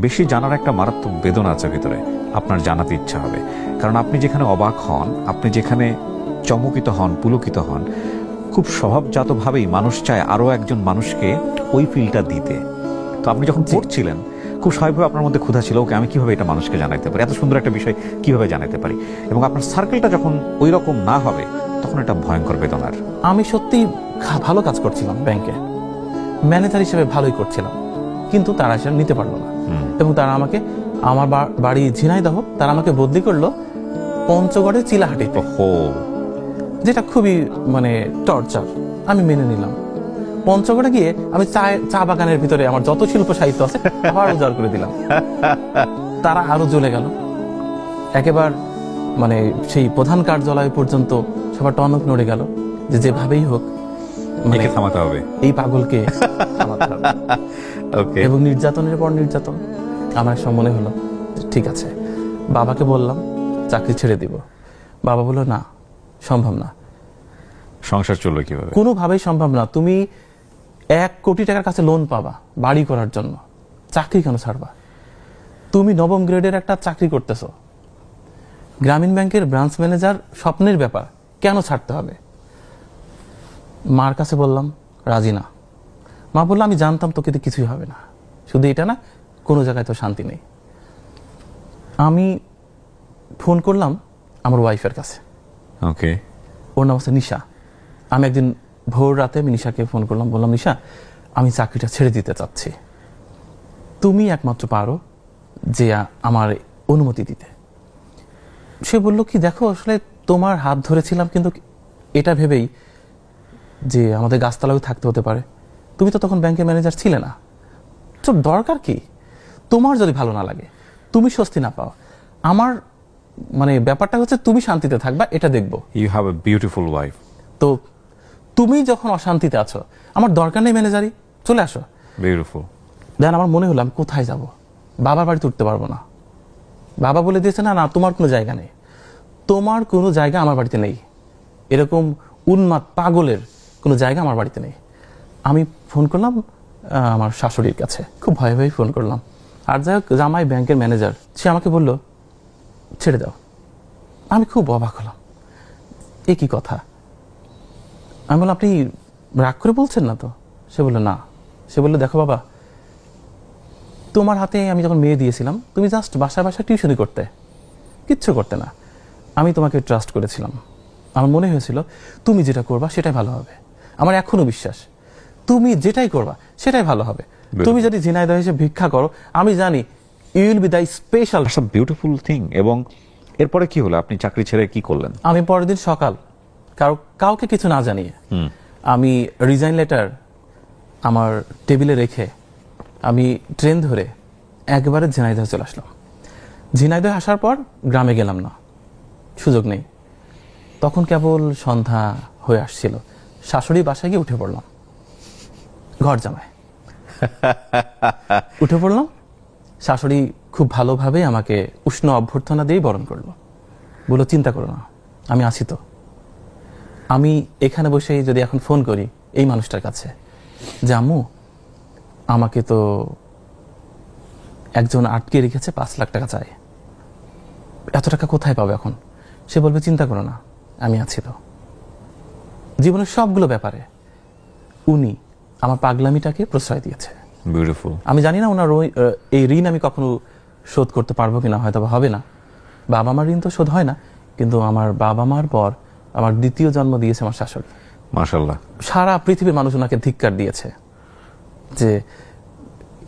বেশি জানার একটা মারাত্মক বেদনা আছে ভিতরে। আপনার জানাতে ইচ্ছা হবে। কারণ আপনি যেখানে অবাক হন আপনি যেখানে চমকিত হন পুলকিত হন খুব স্বভাবজাতভাবেই মানুষ চায় আরও একজন মানুষকে ওই ফিলটা দিতে। তো আপনি যখন পড়ছিলেন খুব স্বাভাবিকভাবে আপনার মধ্যে ক্ষুধা ছিল ওকে আমি কীভাবে এটা মানুষকে জানাইতে পারি? এত সুন্দর একটা বিষয় কীভাবে জানাতে পারি? এবং আপনার সার্কেলটা যখন ওই রকম না হবে তখন এটা ভয়ঙ্কর বেদনার। আমি সত্যি ভালো কাজ করছিলাম ব্যাংকে ম্যানেজার হিসেবে ভালোই করছিলাম। কিন্তু তারা সেটা নিতে পারল না। এবং তারা আমাকে আমার বাড়ি ঝিনাইদহ তারা আমাকে বদলি করল পঞ্চগড়ে চিলাহাটিতে। হো যেটা খুবই মানে টর্চার আমি মেনে নিলাম। পঞ্চগড়ে গিয়ে আমি চা চা বাগানের ভিতরে আমার যত শিল্প সাহিত্য আছে আবার উজাড় করে দিলাম। তারা আরও জ্বলে গেল। একেবার মানে সেই প্রধান কার্যালয় পর্যন্ত সবার টনক নড়ে গেল যে যেভাবেই হোক মানে থামাতে হবে। এই পাগলকে থামাতে হবে। ওকে এবং নির্যাতনের পর নির্যাতন। আমার সময় মনে হলো ঠিক আছে বাবাকে বললাম চাকরি ছেড়ে দিব। বাবা বলল না সম্ভব না। সংসার চলবে কীভাবে? কোনোভাবেই সম্ভব না। তুমি এক কোটি টাকার কাছে লোন পাবা বাড়ি করার জন্য। চাকরি কেন ছাড়বা? তুমি নবম গ্রেডের একটা চাকরি করতেছ। গ্রামীণ ব্যাংকের ব্রাঞ্চ ম্যানেজার স্বপ্নের ব্যাপার কেন ছাড়তে হবে? মার কাছে বললাম রাজি না। মা বলল আমি জানতাম তোকে তো কিছুই হবে না। শুধু এটা না কোনো জায়গায় তো শান্তি নেই। আমি ফোন করলাম আমার ওয়াইফের কাছে। ওকে ওর নাম হচ্ছে নিশা। আমি একদিন ভোর রাতে আমি নিশাকে ফোন করলাম বললাম নিশা আমি চাকরিটা ছেড়ে দিতে চাচ্ছি। তুমি একমাত্র পারো যে আমার অনুমতি দিতে। সে বলল কি দেখো আসলে তোমার হাত ধরেছিলাম কিন্তু এটা ভেবেই যে আমাদের গাছতলাও থাকতে হতে পারে। তুমি তো তখন ব্যাংকের ম্যানেজার ছিলে না। তো দরকার কি? তোমার যদি ভালো না লাগে তুমি স্বস্তি না পাও। আমার মানে ব্যাপারটা হচ্ছে তুমি শান্তিতে থাকবা এটা দেখব। You have a beautiful wife তো তুমি যখন অশান্তিতে আছো আমার দরকার নেই ম্যানেজারই চলে আসো। বিউটিফুল দেন আমার মনে হলো আমি কোথায় যাব? বাবার বাড়িতে উঠতে পারব না। বাবা বলে দিয়েছে না না তোমার কোনো জায়গা নেই। তোমার কোনো জায়গা আমার বাড়িতে নেই। এরকম উন্মাদ পাগলের কোনো জায়গা আমার বাড়িতে নেই। আমি ফোন করলাম আমার শাশুড়ির কাছে। খুব ভয়ে ভয়ে ফোন করলাম। আর যাই হোক, জামাই ব্যাংকের ম্যানেজার, সে আমাকে বলল, ছেড়ে দাও। আমি খুব অবাক হলাম। এ কি কথা? আমি বললাম, আপনি রাগ করে বলছেন না তো? সে বলল, না। সে বলল, দেখো বাবা, তোমার হাতে আমি যখন মেয়ে দিয়েছিলাম, তুমি জাস্ট বাসায় বাসায় টিউশনি করতে। কিচ্ছু করতে না। আমি তোমাকে ট্রাস্ট করেছিলাম। আমার মনে হয়েছিল, তুমি যেটা করবা সেটাই ভালো হবে। আমার এখনও বিশ্বাস। তুমি যেটাই করবা সেটাই ভালো হবে। তুমি যদি ঝিনাইদহ এসে ভিক্ষা করো আমি জানি you will be the special beautiful thing এবং এরপরে কি হলো? আপনি চাকরি ছেড়ে কি করলেন? আমি পরের দিন সকাল কারও কাউকে কিছু না জানিয়ে আমি রিজাইন লেটার আমার টেবিলে রেখে আমি ট্রেন ধরে একবারে ঝিনাইদহ চলে আসলাম। ঝিনাইদহ আসার পর গ্রামে গেলাম না। সুযোগ নেই। তখন কেবল সন্ধ্যা হয়ে আসছিল। শাশুড়ি বাসায় গিয়ে উঠে পড়লাম। ঘর জামায় উঠে পড়লাম শাশুড়ি খুব ভালোভাবে আমাকে উষ্ণ অভ্যর্থনা দিয়ে বরণ করল। বলল, চিন্তা করো না, আমি আছি তো। আমি এখানে বসে যদি এখন ফোন করি এই মানুষটার কাছে, যে আম্মু, আমাকে তো একজন আটকে রেখেছে পাঁচ লাখ টাকা চাই। এত টাকা কোথায় পাবে এখন? সে বলবে, চিন্তা করো না, আমি আছি তো। জীবনের সবগুলো ব্যাপারে উনি আমার পাগলামিটাকে প্রশ্রয় দিয়েছে। বিউটিফুল আমি জানি না ওনার এই ঋণ আমি কখনো শোধ করতে পারব কিনা হয়তো বা হবে না। বাবা মার ঋণ তো শোধ হয় না কিন্তু আমার বাবা মার পর আমার দ্বিতীয় জন্ম দিয়েছে আমার শাশুড়ি। মাশাল্লাহ সারা পৃথিবীর মানুষ ওনাকে ধিক্কার দিয়েছে যে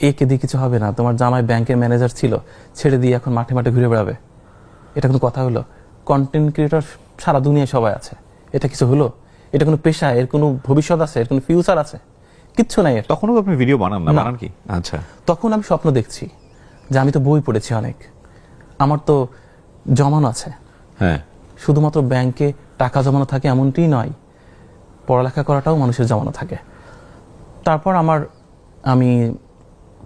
একে দিয়ে কিছু হবে না তোমার জামাই ব্যাংকের ম্যানেজার ছিল ছেড়ে দিয়ে এখন মাঠে মাঠে ঘুরে বেড়াবে। এটা কোনো কথা হলো? কন্টেন্ট ক্রিয়েটর সারা দুনিয়ায় সবাই আছে। এটা কিছু হলো? এটা কোনো পেশা? এর কোনো ভবিষ্যৎ আছে? এর কোনো ফিউচার আছে? কিচ্ছু নাই এর তখনও আপনি ভিডিও বানান না। বানান কি? আচ্ছা। তখন আমি স্বপ্ন দেখছি যে আমি তো বই পড়েছি অনেক। আমার তো জমানো আছে। হ্যাঁ। শুধুমাত্র ব্যাংকে টাকা জমানো থাকে এমনটিই নয় পড়ালেখা করাটাও মানুষের জমানো থাকে। তারপর আমার আমি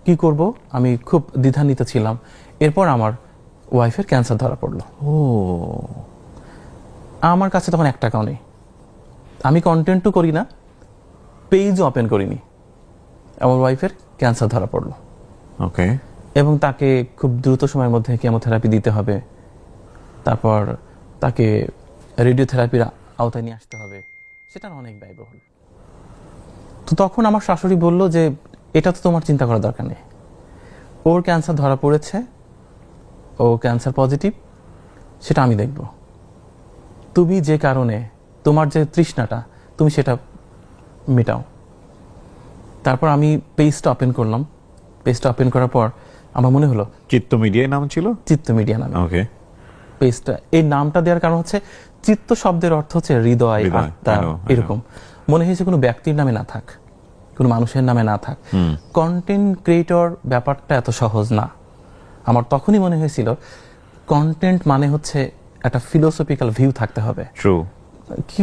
কি করব? আমি খুব দ্বিধান্বিত ছিলাম। এরপর আমার ওয়াইফের ক্যান্সার ধরা পড়ল। ও। আমার কাছে তখন এক টাকাও নেই। আমি কন্টেন্টও করি না। পেজও ওপেন করিনি। আমার ওয়াইফের ক্যান্সার ধরা পড়ল। ওকে এবং তাকে খুব দ্রুত সময়ের মধ্যে কেমোথেরাপি দিতে হবে। তারপর তাকে রেডিওথেরাপির আওতায় নিয়ে আসতে হবে। সেটা অনেক ব্যয়বহুল। তো তখন আমার শাশুড়ি বলল যে এটা তো তোমার চিন্তা করার দরকার নেই। ওর ক্যান্সার ধরা পড়েছে ও ক্যান্সার পজিটিভ সেটা আমি দেখব। তুমি যে কারণে তোমার যে তৃষ্ণাটা তুমি সেটা মেটাও। তারপর আমি পেজটা ওপেন করলাম। পেজটা ওপেন করার পর আমার মনে হলো চিত্ত মিডিয়ায় নাম ছিল? চিত্ত মিডিয়া নামে। ওকে পেজটা এই নামটা দেওয়ার কারণ হচ্ছে চিত্ত শব্দের অর্থ হচ্ছে হৃদয় আত্মা I know. এরকম। মনে হয়েছে কোনো ব্যক্তির নামে না থাক কোনো মানুষের নামে না থাক। কন্টেন্ট ক্রিয়েটর ব্যাপারটা এত সহজ না। আমার তখনই মনে হয়েছিল কন্টেন্ট মানে হচ্ছে একটা ফিলোসফিক্যাল ভিউ থাকতে হবে। ট্রু কি